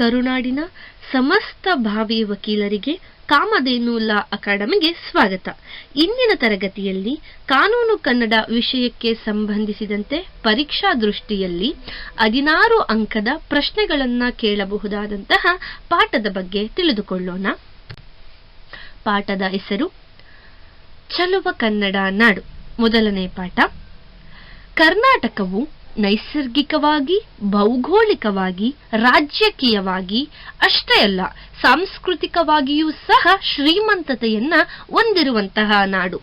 ಕರುನಾಡಿನ ಸಮಸ್ತ ಭಾವಿ ವಕೀಲರಿಗೆ ಕಾಮಧೇನು ಲಾ ಅಕಾಡೆಮಿಗೆ ಸ್ವಾಗತ. ಇಂದಿನ ತರಗತಿಯಲ್ಲಿ ಕಾನೂನು ಕನ್ನಡ ವಿಷಯಕ್ಕೆ ಸಂಬಂಧಿಸಿದಂತೆ ಪರೀಕ್ಷಾ ದೃಷ್ಟಿಯಲ್ಲಿ ಹದಿನಾರು ಅಂಕದ ಪ್ರಶ್ನೆಗಳನ್ನು ಕೇಳಬಹುದಾದಂತಹ ಪಾಠದ ಬಗ್ಗೆ ತಿಳಿದುಕೊಳ್ಳೋಣ. ಪಾಠದ ಹೆಸರು, ಚಲುವ ಕನ್ನಡ ನಾಡು. ಮೊದಲನೇ ಪಾಠ, ಕರ್ನಾಟಕವು ನೈಸರ್ಗಿಕವಾಗಿ, ಭೌಗೋಳಿಕವಾಗಿ, ರಾಜಕೀಯವಾಗಿ, ಅಷ್ಟೇ ಅಲ್ಲ, ಸಾಂಸ್ಕೃತಿಕವಾಗಿಯೂ ಸಹ ಶ್ರೀಮಂತತೆಯನ್ನ ಹೊಂದಿರುವಂತಹ ನಾಡು.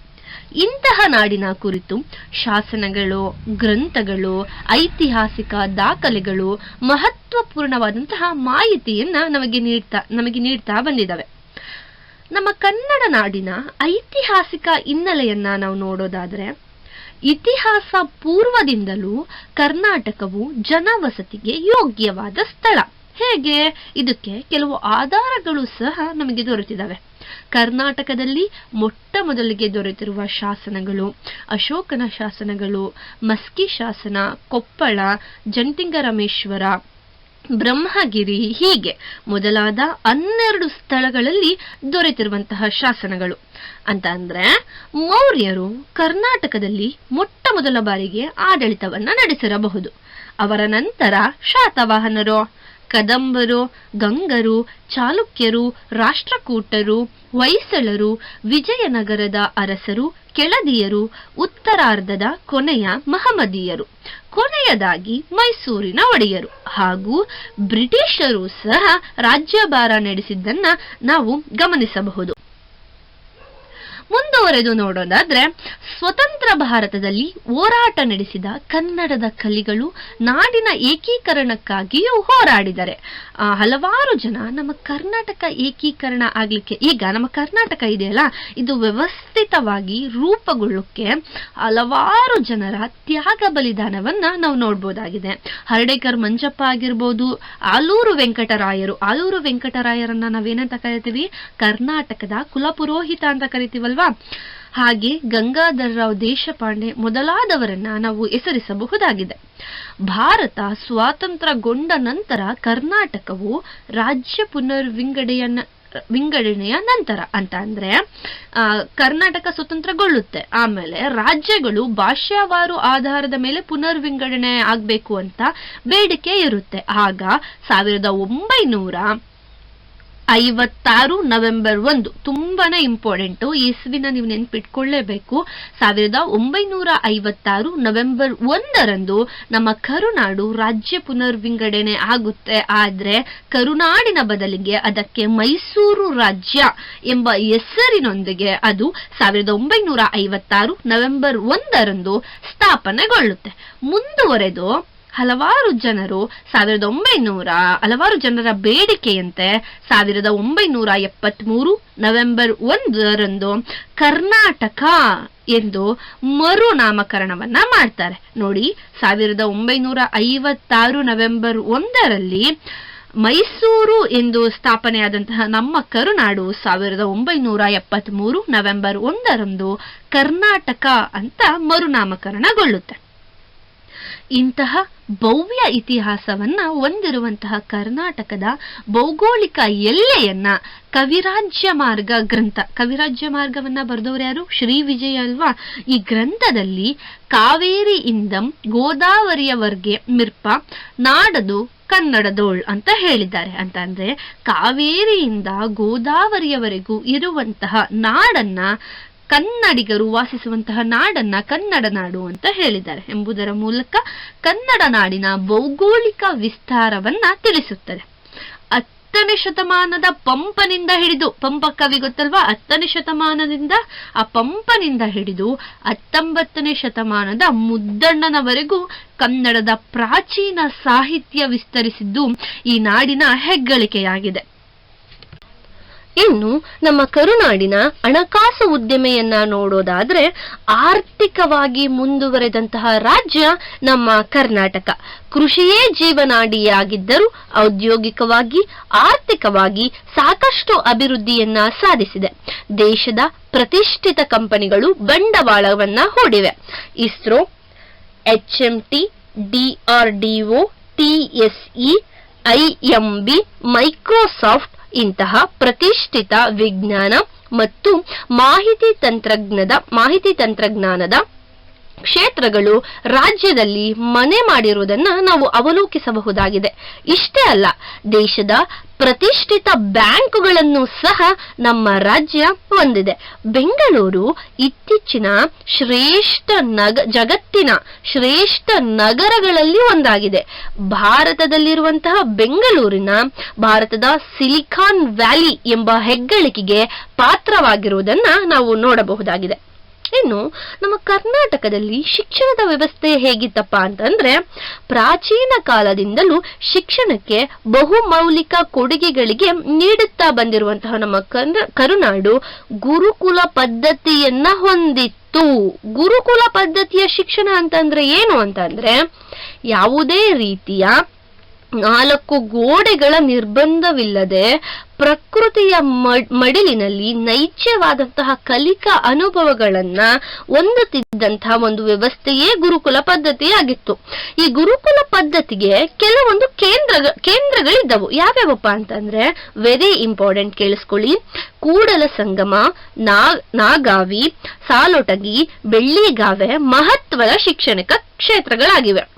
ಇಂತಹ ನಾಡಿನ ಕುರಿತು ಶಾಸನಗಳು, ಗ್ರಂಥಗಳು, ಐತಿಹಾಸಿಕ ದಾಖಲೆಗಳು, ಮಹತ್ವಪೂರ್ಣವಾದಂತಹ ಮಾಹಿತಿಯನ್ನ ನಮಗೆ ನೀಡ್ತಾ ನಮಗೆ ನೀಡ್ತಾ ಬಂದಿದ್ದಾವೆ ನಮ್ಮ ಕನ್ನಡ ನಾಡಿನ ಐತಿಹಾಸಿಕ ಹಿನ್ನೆಲೆಯನ್ನ ನಾವು ನೋಡೋದಾದ್ರೆ ಇತಿಹಾಸ ಪೂರ್ವದಿಂದಲೂ ಕರ್ನಾಟಕವು ಜನವಸತಿಗೆ ಯೋಗ್ಯವಾದ ಸ್ಥಳ. ಹೇಗೆ? ಇದಕ್ಕೆ ಕೆಲವು ಆಧಾರಗಳು ಸಹ ನಮಗೆ ದೊರೆತಿದ್ದಾವೆ. ಕರ್ನಾಟಕದಲ್ಲಿ ಮೊಟ್ಟ ಮೊದಲಿಗೆ ದೊರೆತಿರುವ ಶಾಸನಗಳು ಅಶೋಕನ ಶಾಸನಗಳು, ಮಸ್ಕಿ ಶಾಸನ, ಕೊಪ್ಪಳ, ಜಂಟಿಂಗರಮೇಶ್ವರ ಬ್ರಹ್ಮಗಿರಿ ಹೀಗೆ ಮೊದಲಾದ ಹನ್ನೆರಡು ಸ್ಥಳಗಳಲ್ಲಿ ದೊರೆತಿರುವಂತಹ ಶಾಸನಗಳು. ಅಂತ ಅಂದ್ರೆ ಮೌರ್ಯರು ಕರ್ನಾಟಕದಲ್ಲಿ ಮೊಟ್ಟ ಮೊದಲ ಬಾರಿಗೆ ಆಡಳಿತವನ್ನ ನಡೆಸಿರಬಹುದು. ಅವರ ನಂತರ ಶಾತವಾಹನರು, ಕದಂಬರು, ಗಂಗರು, ಚಾಲುಕ್ಯರು, ರಾಷ್ಟ್ರಕೂಟರು, ಹೊಯ್ಸಳರು, ವಿಜಯನಗರದ ಅರಸರು ಕೆಳದಿಯರು ಉತ್ತರಾರ್ಧದ ಕೊನೆಯ ಮಹಮದಿಯರು ಕೊನೆಯದಾಗಿ ಮೈಸೂರಿನ ಒಡೆಯರು ಹಾಗೂ ಬ್ರಿಟಿಷರು ಸಹ ರಾಜ್ಯಭಾರ ನಡೆಸಿದ್ದನ್ನ ನಾವು ಗಮನಿಸಬಹುದು. ಮುಂದುವರೆದು ನೋಡೋದಾದ್ರೆ, ಸ್ವತಂತ್ರ ಭಾರತದಲ್ಲಿ ಹೋರಾಟ ನಡೆಸಿದ ಕನ್ನಡದ ಕಲಿಗಳು ನಾಡಿನ ಏಕೀಕರಣಕ್ಕಾಗಿಯೂ ಹೋರಾಡಿದರೆ. ಹಲವಾರು ಜನ ನಮ್ಮ ಕರ್ನಾಟಕ ಏಕೀಕರಣ ಆಗ್ಲಿಕ್ಕೆ, ಈಗ ನಮ್ಮ ಕರ್ನಾಟಕ ಇದೆಯಲ್ಲ, ಇದು ವ್ಯವಸ್ಥಿತವಾಗಿ ರೂಪುಗೊಳ್ಳಕ್ಕೆ ಹಲವಾರು ಜನರ ತ್ಯಾಗ ಬಲಿದಾನವನ್ನ ನಾವು ನೋಡ್ಬೋದಾಗಿದೆ. ಹರ್ಡೇಕರ್ ಮಂಜಪ್ಪ ಆಗಿರ್ಬೋದು, ಆಲೂರು ವೆಂಕಟರಾಯರು. ಆಲೂರು ವೆಂಕಟರಾಯರನ್ನ ನಾವೇನಂತ ಕರಿತೀವಿ? ಕರ್ನಾಟಕದ ಕುಲಪುರೋಹಿತ ಅಂತ ಕರಿತೀವಲ್ವಾ? ಹಾಗೆ ಗಂಗಾಧರರಾವ್ ದೇಶಪಾಂಡೆ ಮೊದಲಾದವರನ್ನ ನಾವು ಹೆಸರಿಸಬಹುದಾಗಿದೆ. ಭಾರತ ಸ್ವಾತಂತ್ರ್ಯಗೊಂಡ ನಂತರ ಕರ್ನಾಟಕವು ರಾಜ್ಯ ಪುನರ್ವಿಂಗಡೆಯನ್ನ, ವಿಂಗಡಣೆಯ ನಂತರ ಅಂತ ಅಂದ್ರೆ ಕರ್ನಾಟಕ ಸ್ವತಂತ್ರಗೊಳ್ಳುತ್ತೆ. ಆಮೇಲೆ ರಾಜ್ಯಗಳು ಭಾಷಾವಾರು ಆಧಾರದ ಮೇಲೆ ಪುನರ್ವಿಂಗಡಣೆ ಆಗ್ಬೇಕು ಅಂತ ಬೇಡಿಕೆ ಇರುತ್ತೆ. ಆಗ ಸಾವಿರದ ಒಂಬೈನೂರ ಐವತ್ತಾರು ನವೆಂಬರ್ ಒಂದು ತುಂಬಾನೇ ಇಂಪಾರ್ಟೆಂಟ್ ಇಸ್ವಿನ ನೀವು ನೆನ್ಪಿಟ್ಕೊಳ್ಳೇಬೇಕು. ಸಾವಿರದ ಒಂಬೈನೂರ ಐವತ್ತಾರು ನವೆಂಬರ್ ಒಂದರಂದು ನಮ್ಮ ಕರುನಾಡು ರಾಜ್ಯ ಪುನರ್ವಿಂಗಡಣೆ ಆಗುತ್ತೆ. ಆದ್ರೆ ಕರುನಾಡಿನ ಬದಲಿಗೆ ಅದಕ್ಕೆ ಮೈಸೂರು ರಾಜ್ಯ ಎಂಬ ಹೆಸರಿನೊಂದಿಗೆ ಅದು ಸಾವಿರದ ಒಂಬೈನೂರ ಐವತ್ತಾರು ನವೆಂಬರ್ ಒಂದರಂದು ಸ್ಥಾಪನೆಗೊಳ್ಳುತ್ತೆ. ಮುಂದುವರೆದು ಹಲವಾರು ಜನರು ಸಾವಿರದ ಒಂಬೈನೂರ, ಹಲವಾರು ಜನರ ಬೇಡಿಕೆಯಂತೆ ಸಾವಿರದ ಒಂಬೈನೂರ ಎಪ್ಪತ್ಮೂರು ನವೆಂಬರ್ ಒಂದರಂದು ಕರ್ನಾಟಕ ಎಂದು ಮರು ನಾಮಕರಣವನ್ನ ಮಾಡ್ತಾರೆ. ನೋಡಿ, ಸಾವಿರದ ಒಂಬೈನೂರ ಐವತ್ತಾರು ನವೆಂಬರ್ ಒಂದರಲ್ಲಿ ಮೈಸೂರು ಎಂದು ಸ್ಥಾಪನೆಯಾದಂತಹ ನಮ್ಮ ಕರುನಾಡು ಸಾವಿರದ ಒಂಬೈನೂರ ಎಪ್ಪತ್ಮೂರು ನವೆಂಬರ್ ಒಂದರಂದು ಕರ್ನಾಟಕ ಅಂತ ಮರುನಾಮಕರಣಗೊಳ್ಳುತ್ತೆ. ಇಂತಹ ಭವ್ಯ ಇತಿಹಾಸವನ್ನ ಹೊಂದಿರುವಂತಹ ಕರ್ನಾಟಕದ ಭೌಗೋಳಿಕ ಎಲ್ಲೆಯನ್ನ ಕವಿರಾಜ್ಯ ಮಾರ್ಗ ಗ್ರಂಥ, ಕವಿರಾಜ್ಯ ಮಾರ್ಗವನ್ನ ಬರೆದವರು ಯಾರು? ಶ್ರೀ ವಿಜಯ ಅಲ್ವಾ? ಈ ಗ್ರಂಥದಲ್ಲಿ ಕಾವೇರಿಯಿಂದ ಗೋದಾವರಿಯವರೆಗೆ ಮಿರ್ಪ, ನಾಡದು ಕನ್ನಡದೋಳ್ ಅಂತ ಹೇಳಿದ್ದಾರೆ. ಅಂತ ಅಂದ್ರೆ ಕಾವೇರಿಯಿಂದ ಗೋದಾವರಿಯವರೆಗೂ ಇರುವಂತಹ ನಾಡನ್ನ ಕನ್ನಡಿಗರು ವಾಸಿಸುವಂತಹ ನಾಡನ್ನ ಕನ್ನಡ ನಾಡು ಅಂತ ಹೇಳಿದ್ದಾರೆ ಎಂಬುದರ ಮೂಲಕ ಕನ್ನಡ ನಾಡಿನ ಭೌಗೋಳಿಕ ವಿಸ್ತಾರವನ್ನ ತಿಳಿಸುತ್ತದೆ. ಹತ್ತನೇ ಶತಮಾನದ ಪಂಪನಿಂದ ಹಿಡಿದು, ಪಂಪ ಕವಿ ಗೊತ್ತಲ್ವಾ? ಹತ್ತನೇ ಶತಮಾನದಿಂದ ಆ ಪಂಪನಿಂದ ಹಿಡಿದು ಹತ್ತೊಂಬತ್ತನೇ ಶತಮಾನದ ಮುದ್ದಣ್ಣನವರೆಗೂ ಕನ್ನಡದ ಪ್ರಾಚೀನ ಸಾಹಿತ್ಯ ವಿಸ್ತರಿಸಿದ್ದು ಈ ನಾಡಿನ ಹೆಗ್ಗಳಿಕೆಯಾಗಿದೆ. ಇನ್ನು ನಮ್ಮ ಕರುನಾಡಿನ ಹಣಕಾಸು ಉದ್ಯಮೆಯನ್ನ ನೋಡೋದಾದ್ರೆ ಆರ್ಥಿಕವಾಗಿ ಮುಂದುವರೆದಂತಹ ರಾಜ್ಯ ನಮ್ಮ ಕರ್ನಾಟಕ. ಕೃಷಿಯೇ ಜೀವನಾಡಿಯಾಗಿದ್ದರೂ ಔದ್ಯೋಗಿಕವಾಗಿ, ಆರ್ಥಿಕವಾಗಿ ಸಾಕಷ್ಟು ಅಭಿವೃದ್ಧಿಯನ್ನ ಸಾಧಿಸಿದೆ. ದೇಶದ ಪ್ರತಿಷ್ಠಿತ ಕಂಪನಿಗಳು ಬಂಡವಾಳವನ್ನ ಹೂಡಿವೆ. ISRO HMT DRDO TSE IMB Microsoft ಇಂತಹ ಪ್ರತಿಷ್ಠಿತ ವಿಜ್ಞಾನ ಮತ್ತು ಮಾಹಿತಿ ತಂತ್ರಜ್ಞದ ಮಾಹಿತಿ ತಂತ್ರಜ್ಞಾನದ ಕ್ಷೇತ್ರಗಳು ರಾಜ್ಯದಲ್ಲಿ ಮನೆ ಮಾಡಿರುವುದನ್ನು ನಾವು ಅವಲೋಕಿಸಬಹುದಾಗಿದೆ. ಇಷ್ಟೇ ಅಲ್ಲ, ದೇಶದ ಪ್ರತಿಷ್ಠಿತ ಬ್ಯಾಂಕುಗಳನ್ನು ಸಹ ನಮ್ಮ ರಾಜ್ಯ ಹೊಂದಿದೆ. ಬೆಂಗಳೂರು ಇತ್ತೀಚಿನ ಶ್ರೇಷ್ಠ ನಗ, ಜಗತ್ತಿನ ಶ್ರೇಷ್ಠ ನಗರಗಳಲ್ಲಿ ಒಂದಾಗಿದೆ. ಭಾರತದಲ್ಲಿರುವಂತಹ ಬೆಂಗಳೂರಿನ ಭಾರತದ ಸಿಲಿಕಾನ್ ವ್ಯಾಲಿ ಎಂಬ ಹೆಗ್ಗಳಿಕೆಗೆ ಪಾತ್ರವಾಗಿರುವುದನ್ನು ನಾವು ನೋಡಬಹುದಾಗಿದೆ. ಇನ್ನು ನಮ್ಮ ಕರ್ನಾಟಕದಲ್ಲಿ ಶಿಕ್ಷಣದ ವ್ಯವಸ್ಥೆ ಹೇಗಿತ್ತಪ್ಪ ಅಂತಂದ್ರೆ ಪ್ರಾಚೀನ ಕಾಲದಿಂದಲೂ ಶಿಕ್ಷಣಕ್ಕೆ ಬಹುಮೌಲಿಕ ಕೊಡುಗೆಗಳಿಗೆ ನೀಡುತ್ತಾ ಬಂದಿರುವಂತಹ ನಮ್ಮ ಕರ್ನ- ಕರುನಾಡು ಗುರುಕುಲ ಪದ್ಧತಿಯನ್ನ ಹೊಂದಿತ್ತು. ಗುರುಕುಲ ಪದ್ಧತಿಯ ಶಿಕ್ಷಣ ಅಂತಂದ್ರೆ ಏನು ಅಂತಂದ್ರೆ ಯಾವುದೇ ರೀತಿಯ ನಾಲ್ಕು ಗೋಡೆಗಳ ನಿರ್ಬಂಧವಿಲ್ಲದೆ ಪ್ರಕೃತಿಯ ಮಡಿಲಿನಲ್ಲಿ ನೈಜವಾದಂತಹ ಕಲಿಕಾ ಅನುಭವಗಳನ್ನ ಹೊಂದುತ್ತಿದ್ದಂತಹ ಒಂದು ವ್ಯವಸ್ಥೆಯೇ ಗುರುಕುಲ ಪದ್ಧತಿಯಾಗಿತ್ತು. ಈ ಗುರುಕುಲ ಪದ್ಧತಿಗೆ ಕೆಲವೊಂದು ಕೇಂದ್ರ, ಕೇಂದ್ರಗಳಿದ್ದವು. ಯಾವ್ಯಾವಪ್ಪ ಅಂತಂದ್ರೆ ವೆರಿ ಇಂಪಾರ್ಟೆಂಟ್ ಕೇಳಿಸ್ಕೊಳ್ಳಿ. ಕೂಡಲ ಸಂಗಮ ನಾಗಾವಿ, ಸಾಲೊಟಗಿ, ಬೆಳ್ಳಿಗಾವೆ ಮಹತ್ವದ ಶಿಕ್ಷಣಿಕ ಕ್ಷೇತ್ರಗಳಾಗಿವೆ.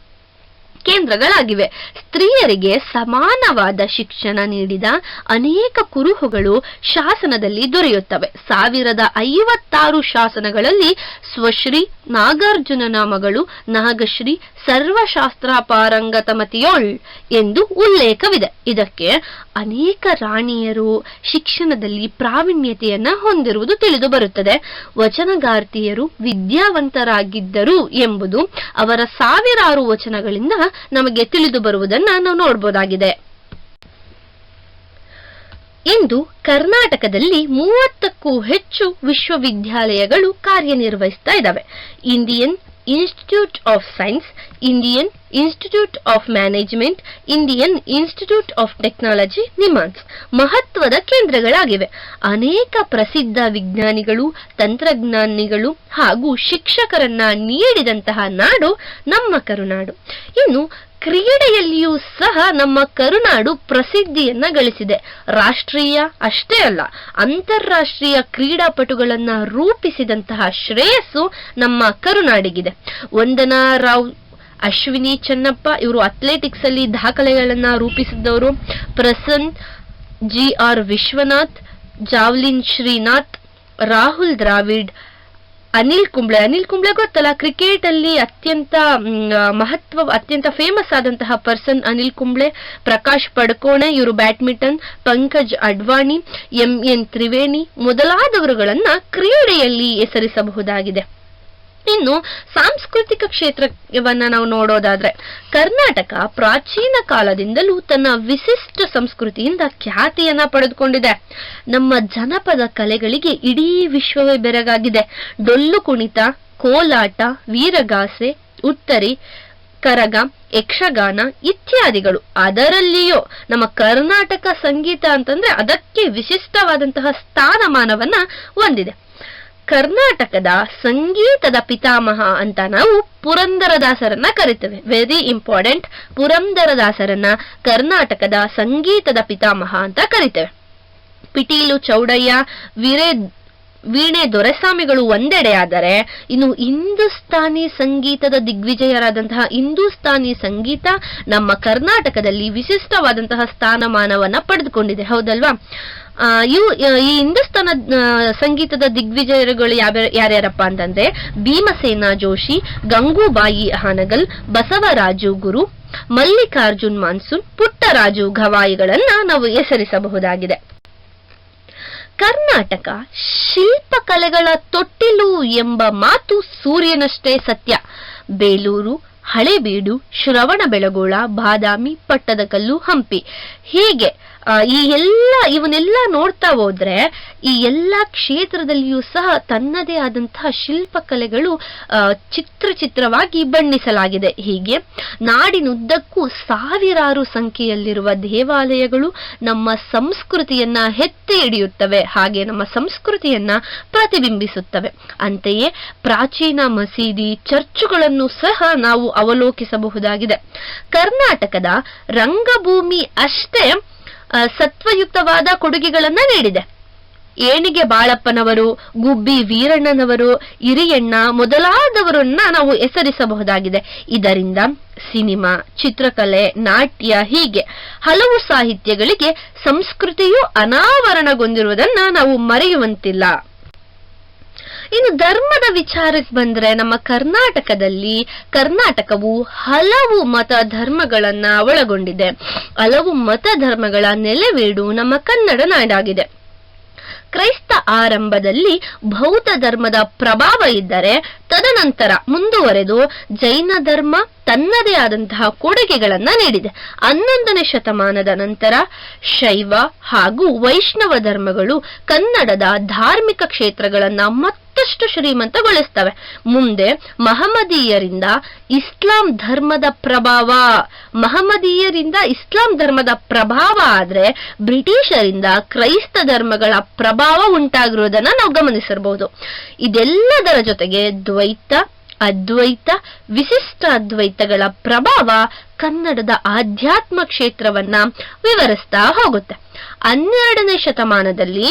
ಕೇಂದ್ರಗಳಾಗಿವೆ. ಸ್ತ್ರೀಯರಿಗೆ ಸಮಾನವಾದ ಶಿಕ್ಷಣ ನೀಡಿದ ಅನೇಕ ಕುರುಹುಗಳು ಶಾಸನದಲ್ಲಿ ದೊರೆಯುತ್ತವೆ. ಸಾವಿರದ ಐವತ್ತಾರು ಶಾಸನಗಳಲ್ಲಿ ಸ್ವಶ್ರೀ, ನಾಗಾರ್ಜುನ ನಾಮಗಳು, ನಾಗಶ್ರೀ, ಸರ್ವಶಾಸ್ತ್ರ ಪಾರಂಗತಮತಿಯೋಳ್ ಎಂದು ಉಲ್ಲೇಖವಿದೆ. ಇದಕ್ಕೆ ಅನೇಕ ರಾಣಿಯರು ಶಿಕ್ಷಣದಲ್ಲಿ ಪ್ರಾವೀಣ್ಯತೆಯನ್ನ ಹೊಂದಿರುವುದು ತಿಳಿದು ಬರುತ್ತದೆ ವಚನಗಾರ್ತಿಯರು ವಿದ್ಯಾವಂತರಾಗಿದ್ದರು ಎಂಬುದು ಅವರ ಸಾವಿರಾರು ವಚನಗಳಿಂದ ನಮಗೆ ತಿಳಿದು ಬರುವುದನ್ನ ನಾವು ನೋಡಬಹುದಾಗಿದೆ ಇಂದು ಕರ್ನಾಟಕದಲ್ಲಿ ಮೂವತ್ತಕ್ಕೂ ಹೆಚ್ಚು ವಿಶ್ವವಿದ್ಯಾಲಯಗಳು ಕಾರ್ಯನಿರ್ವಹಿಸ್ತಾ ಇದ್ದಾವೆ Indian Institute of Science Indian Institute of Management Indian Institute of Technology NIMHANS ಮಹತ್ವದ ಕೇಂದ್ರಗಳಾಗಿವೆ. ಅನೇಕ ಪ್ರಸಿದ್ಧ ವಿಜ್ಞಾನಿಗಳು, ತಂತ್ರಜ್ಞಾನಿಗಳು ಹಾಗೂ ಶಿಕ್ಷಕರನ್ನ ನೀಡಿದಂತಹ ನಾಡು ನಮ್ಮ ಕರುನಾಡು. ಇನ್ನು ಕ್ರೀಡೆಯಲ್ಲಿಯೂ ಸಹ ನಮ್ಮ ಕರುನಾಡು ಪ್ರಸಿದ್ಧಿಯನ್ನ ಗಳಿಸಿದೆ. ರಾಷ್ಟ್ರೀಯ ಅಷ್ಟೇ ಅಲ್ಲ, ಅಂತಾರಾಷ್ಟ್ರೀಯ ಕ್ರೀಡಾಪಟುಗಳನ್ನ ರೂಪಿಸಿದಂತಹ ಶ್ರೇಯಸ್ಸು ನಮ್ಮ ಕರುನಾಡಿಗಿದೆ. ವಂದನಾ ರಾವ್, ಅಶ್ವಿನಿ ಚೆನ್ನಪ್ಪ ಇವರು ಅಥ್ಲೆಟಿಕ್ಸ್ ಅಲ್ಲಿ ದಾಖಲೆಗಳನ್ನ ರೂಪಿಸಿದವರು Prasan G R Vishwanath, javelin Srinath, Rahul Dravid Anil Kumble. Anil Kumble ಗೊತ್ತಲ್ಲ ಕ್ರಿಕೆಟ್ ಅಲ್ಲಿ ಅತ್ಯಂತ ಮಹತ್ವ, ಅತ್ಯಂತ ಫೇಮಸ್ ಆದಂತಹ ಪರ್ಸನ್ ಅನಿಲ್ ಕುಂಬ್ಳೆ. ಪ್ರಕಾಶ್ ಪಡ್ಕೋಣೆ, ಇವರು badminton, Pankaj Advani, M N Triveni ಮೊದಲಾದವರುಗಳನ್ನ ಕ್ರೀಡೆಯಲ್ಲಿ ಹೆಸರಿಸಬಹುದಾಗಿದೆ. ಇನ್ನು ಸಾಂಸ್ಕೃತಿಕ ಕ್ಷೇತ್ರವನ್ನ ನಾವು ನೋಡೋದಾದ್ರೆ ಕರ್ನಾಟಕ ಪ್ರಾಚೀನ ಕಾಲದಿಂದಲೂ ತನ್ನ ವಿಶಿಷ್ಟ ಸಂಸ್ಕೃತಿಯಿಂದ ಖ್ಯಾತಿಯನ್ನ ಪಡೆದುಕೊಂಡಿದೆ. ನಮ್ಮ ಜನಪದ ಕಲೆಗಳಿಗೆ ಇಡೀ ವಿಶ್ವವೇ ಬೆರಗಾಗಿದೆ. ಡೊಳ್ಳು ಕುಣಿತ, ಕೋಲಾಟ, ವೀರಗಾಸೆ, ಉತ್ತರಿ, ಕರಗ, ಯಕ್ಷಗಾನ ಇತ್ಯಾದಿಗಳು ಅದರಲ್ಲಿಯೂ ನಮ್ಮ ಕರ್ನಾಟಕ ಸಂಗೀತ ಅಂತಂದ್ರೆ ಅದಕ್ಕೆ ವಿಶಿಷ್ಟವಾದಂತಹ ಸ್ಥಾನಮಾನವನ್ನ ಹೊಂದಿದೆ. ಕರ್ನಾಟಕದ ಸಂಗೀತದ ಪಿತಾಮಹ ಅಂತ ನಾವು ಪುರಂದರದಾಸರನ್ನ ಕರಿತೇವೆ. ವೆರಿ ಇಂಪಾರ್ಟೆಂಟ್ ಪುರಂದರದಾಸರನ್ನ ಕರ್ನಾಟಕದ ಸಂಗೀತದ ಪಿತಾಮಹ ಅಂತ ಕರಿತೇವೆ. ಪಿಟೀಲು ಚೌಡಯ್ಯ ವೀರೇ ವೀಣೆ ದೊರೆಸ್ವಾಮಿಗಳು ಒಂದೆಡೆಯಾದರೆ ಇನ್ನು ಹಿಂದೂಸ್ತಾನಿ ಸಂಗೀತದ ದಿಗ್ವಿಜಯರಾದಂತಹ ಹಿಂದೂಸ್ತಾನಿ ಸಂಗೀತ ನಮ್ಮ ಕರ್ನಾಟಕದಲ್ಲಿ ವಿಶಿಷ್ಟವಾದಂತಹ ಸ್ಥಾನಮಾನವನ್ನ ಪಡೆದುಕೊಂಡಿದೆ. ಹೌದಲ್ವಾ? ಇವು ಈ ಹಿಂದೂಸ್ತಾನ ಸಂಗೀತದ ದಿಗ್ವಿಜಯರುಗಳು ಯಾವ ಯಾರ್ಯಾರಪ್ಪ ಅಂತಂದ್ರೆ ಭೀಮಸೇನ ಜೋಶಿ, ಗಂಗೂಬಾಯಿ ಹಾನಗಲ್ ಬಸವರಾಜು ಗುರು, ಮಲ್ಲಿಕಾರ್ಜುನ್ ಮಾನ್ಸೂನ್, ಪುಟ್ಟರಾಜು ಗವಾಯಿಗಳನ್ನ ನಾವು ಹೆಸರಿಸಬಹುದಾಗಿದೆ. ಕರ್ನಾಟಕ ಶಿಲ್ಪಕಲೆಗಳ ತೊಟ್ಟಿಲು ಎಂಬ ಮಾತು ಸೂರ್ಯನಷ್ಟೇ ಸತ್ಯ. ಬೇಲೂರು ಹಳೇಬೀಡು ಶ್ರವಣಬೆಳಗೊಳ ಬಾದಾಮಿ ಪಟ್ಟದಕಲ್ಲು ಹಂಪಿ. ಹೀಗೆ ಈ ಎಲ್ಲ, ಇವನ್ನೆಲ್ಲ ನೋಡ್ತಾ ಹೋದ್ರೆ, ಈ ಎಲ್ಲ ಕ್ಷೇತ್ರದಲ್ಲಿಯೂ ಸಹ ತನ್ನದೇ ಆದಂತಹ ಶಿಲ್ಪಕಲೆಗಳು ಚಿತ್ರ ಚಿತ್ರವಾಗಿ ಬಣ್ಣಿಸಲಾಗಿದೆ. ಹೀಗೆ ನಾಡಿನುದ್ದಕ್ಕೂ ಸಾವಿರಾರು ಸಂಖ್ಯೆಯಲ್ಲಿರುವ ದೇವಾಲಯಗಳು ನಮ್ಮ ಸಂಸ್ಕೃತಿಯನ್ನ ಎತ್ತಿ ಹಿಡಿಯುತ್ತವೆ. ಹಾಗೆ ನಮ್ಮ ಸಂಸ್ಕೃತಿಯನ್ನ ಪ್ರತಿಬಿಂಬಿಸುತ್ತವೆ. ಅಂತೆಯೇ ಪ್ರಾಚೀನ ಮಸೀದಿ ಚರ್ಚುಗಳನ್ನು ಸಹ ನಾವು ಅವಲೋಕಿಸಬಹುದಾಗಿದೆ. ಕರ್ನಾಟಕದ ರಂಗಭೂಮಿ ಅಷ್ಟೇ ಸತ್ವಯುಕ್ತವಾದ ಕೊಡುಗೆಗಳನ್ನ ನೀಡಿದೆ. ಏಣಿಗೆ ಬಾಳಪ್ಪನವರು, ಗುಬ್ಬಿ ವೀರಣ್ಣನವರು ಇರಿಯಣ್ಣ ಮೊದಲಾದವರನ್ನ ನಾವು ಹೆಸರಿಸಬಹುದಾಗಿದೆ. ಇದರಿಂದ ಸಿನಿಮಾ, ಚಿತ್ರಕಲೆ, ನಾಟ್ಯ ಹೀಗೆ ಹಲವು ಸಾಹಿತ್ಯಗಳಿಗೆ ಸಂಸ್ಕೃತಿಯು ಅನಾವರಣಗೊಂಡಿರುವುದನ್ನ ನಾವು ಮರೆಯುವಂತಿಲ್ಲ. ಇನ್ನು ಧರ್ಮದ ವಿಚಾರಕ್ಕೆ ಬಂದ್ರೆ ನಮ್ಮ ಕರ್ನಾಟಕದಲ್ಲಿ ಕರ್ನಾಟಕವು ಹಲವು ಮತ ಧರ್ಮಗಳನ್ನ ಒಳಗೊಂಡಿದೆ. ಹಲವು ಮತ ಧರ್ಮಗಳ ನೆಲೆವೀಡು ನಮ್ಮ ಕನ್ನಡ ನಾಡಾಗಿದೆ. ಕ್ರೈಸ್ತ ಆರಂಭದಲ್ಲಿ ಬೌದ್ಧ ಧರ್ಮದ ಪ್ರಭಾವ ಇದ್ದರೆ ತದನಂತರ ಮುಂದುವರೆದು ಜೈನ ಧರ್ಮ ತನ್ನದೇ ಆದಂತಹ ಕೊಡುಗೆಗಳನ್ನ ನೀಡಿದೆ. ಹನ್ನೊಂದನೇ ಶತಮಾನದ ನಂತರ ಶೈವ ಹಾಗೂ ವೈಷ್ಣವ ಧರ್ಮಗಳು ಕನ್ನಡದ ಧಾರ್ಮಿಕ ಕ್ಷೇತ್ರಗಳನ್ನ ಮತ್ತಷ್ಟು ಶ್ರೀಮಂತಗೊಳಿಸ್ತವೆ. ಮುಂದೆ ಮಹಮ್ಮದೀಯರಿಂದ ಇಸ್ಲಾಂ ಧರ್ಮದ ಪ್ರಭಾವ, ಮಹಮ್ಮದೀಯರಿಂದ ಇಸ್ಲಾಂ ಧರ್ಮದ ಪ್ರಭಾವ ಆದ್ರೆ ಬ್ರಿಟಿಷರಿಂದ ಕ್ರೈಸ್ತ ಧರ್ಮಗಳ ಪ್ರಭಾವ ಉಂಟಾಗಿರುವುದನ್ನ ನಾವು ಗಮನಿಸಿರಬಹುದು ಇದೆಲ್ಲದರ ಜೊತೆಗೆ ದ್ವೈತ ಅದ್ವೈತ ವಿಶಿಷ್ಟ ಅದ್ವೈತಗಳ ಪ್ರಭಾವ ಕನ್ನಡದ ಆಧ್ಯಾತ್ಮ ಕ್ಷೇತ್ರವನ್ನ ವಿವರಿಸ್ತಾ ಹೋಗುತ್ತೆ. ಹನ್ನೆರಡನೇ ಶತಮಾನದಲ್ಲಿ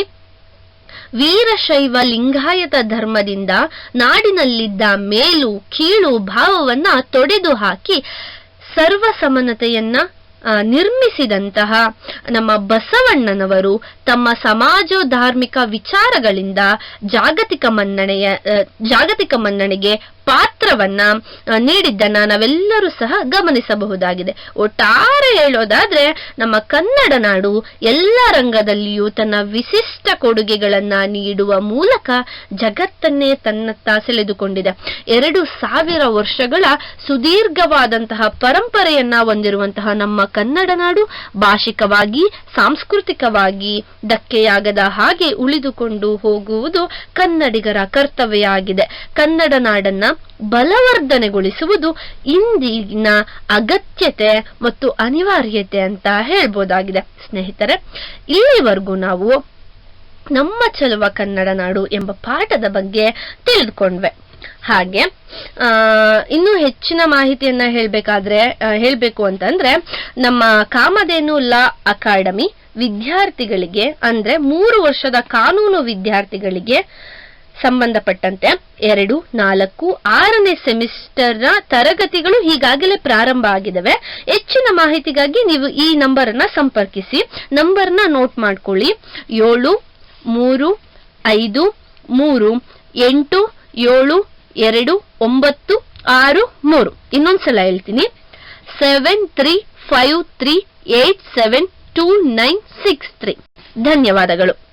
ವೀರಶೈವ ಲಿಂಗಾಯತ ಧರ್ಮದಿಂದ ನಾಡಿನಲ್ಲಿದ್ದ ಮೇಲು, ಕೀಳು ಭಾವವನ್ನ ತೊಡೆದು ಹಾಕಿ ಸರ್ವ ಸಮಾನತೆಯನ್ನ ನಿರ್ಮಿಸಿದಂತಹ ನಮ್ಮ ಬಸವಣ್ಣನವರು ತಮ್ಮ ಸಮಾಜೋ ಧಾರ್ಮಿಕ ವಿಚಾರಗಳಿಂದ ಜಾಗತಿಕ ಮನ್ನಣೆಯ ಜಾಗತಿಕ ಮನ್ನಣೆಗೆ ಪಾತ್ರವನ್ನ ನೀಡಿದ್ದನ್ನ ನಾವೆಲ್ಲರೂ ಸಹ ಗಮನಿಸಬಹುದಾಗಿದೆ. ಒಟ್ಟಾರೆ ಹೇಳೋದಾದ್ರೆ, ನಮ್ಮ ಕನ್ನಡ ನಾಡು ಎಲ್ಲ ರಂಗದಲ್ಲಿಯೂ ತನ್ನ ವಿಶಿಷ್ಟ ಕೊಡುಗೆಗಳನ್ನ ನೀಡುವ ಮೂಲಕ ಜಗತ್ತನ್ನೇ ತನ್ನತ್ತ ಸೆಳೆದುಕೊಂಡಿದೆ. ಎರಡು ಸಾವಿರ ವರ್ಷಗಳ ಸುದೀರ್ಘವಾದಂತಹ ಪರಂಪರೆಯನ್ನ ಹೊಂದಿರುವಂತಹ ನಮ್ಮ ಕನ್ನಡ ನಾಡು ಭಾಷಿಕವಾಗಿ, ಸಾಂಸ್ಕೃತಿಕವಾಗಿ ಧಕ್ಕೆಯಾಗದ ಹಾಗೆ ಉಳಿದುಕೊಂಡು ಹೋಗುವುದು ಕನ್ನಡಿಗರ ಕರ್ತವ್ಯ ಆಗಿದೆ. ಕನ್ನಡ ನಾಡನ್ನ ಬಲವರ್ಧನೆಗೊಳಿಸುವುದು ಇಂದಿನ ಅಗತ್ಯತೆ ಮತ್ತು ಅನಿವಾರ್ಯತೆ ಅಂತ ಹೇಳ್ಬೋದಾಗಿದೆ. ಸ್ನೇಹಿತರೆ, ಇಲ್ಲಿವರೆಗೂ ನಾವು ನಮ್ಮ ಚಲುವ ಕನ್ನಡ ನಾಡು ಎಂಬ ಪಾಠದ ಬಗ್ಗೆ ತಿಳಿದುಕೊಂಡ್ವೆ. ಹಾಗೆ ಇನ್ನೂ ಹೆಚ್ಚಿನ ಮಾಹಿತಿಯನ್ನ ಹೇಳ್ಬೇಕಾದ್ರೆ ಹೇಳಬೇಕು ಹೇಳ್ಬೇಕು ಅಂತಂದ್ರೆ, ನಮ್ಮ ಕಾಮಧೇನು ಲಾ ಅಕಾಡೆಮಿ ವಿದ್ಯಾರ್ಥಿಗಳಿಗೆ ಅಂದ್ರೆ ಮೂರು ವರ್ಷದ ಕಾನೂನು ವಿದ್ಯಾರ್ಥಿಗಳಿಗೆ ಸಂಬಂಧಪಟ್ಟಂತೆ ಎರಡು, ನಾಲ್ಕು, ಆರನೇ ಸೆಮಿಸ್ಟರ್ನ ತರಗತಿಗಳು ಈಗಾಗಲೇ ಪ್ರಾರಂಭ ಆಗಿದವೆ. ಹೆಚ್ಚಿನ ಮಾಹಿತಿಗಾಗಿ ನೀವು ಈ ನಂಬರ್ ಅನ್ನ ಸಂಪರ್ಕಿಸಿ, ನಂಬರ್ನ ನೋಟ್ ಮಾಡ್ಕೊಳ್ಳಿ. ಏಳು, ಮೂರು, ಐದು, ಮೂರು, ಎಂಟು, ಏಳು, ಎರಡು, ಒಂಬತ್ತು, ಆರು, ಮೂರು. ಇನ್ನೊಂದ್ಸಲ ಹೇಳ್ತೀನಿ. Seven three five three eight seven two nine six three. ಧನ್ಯವಾದಗಳು.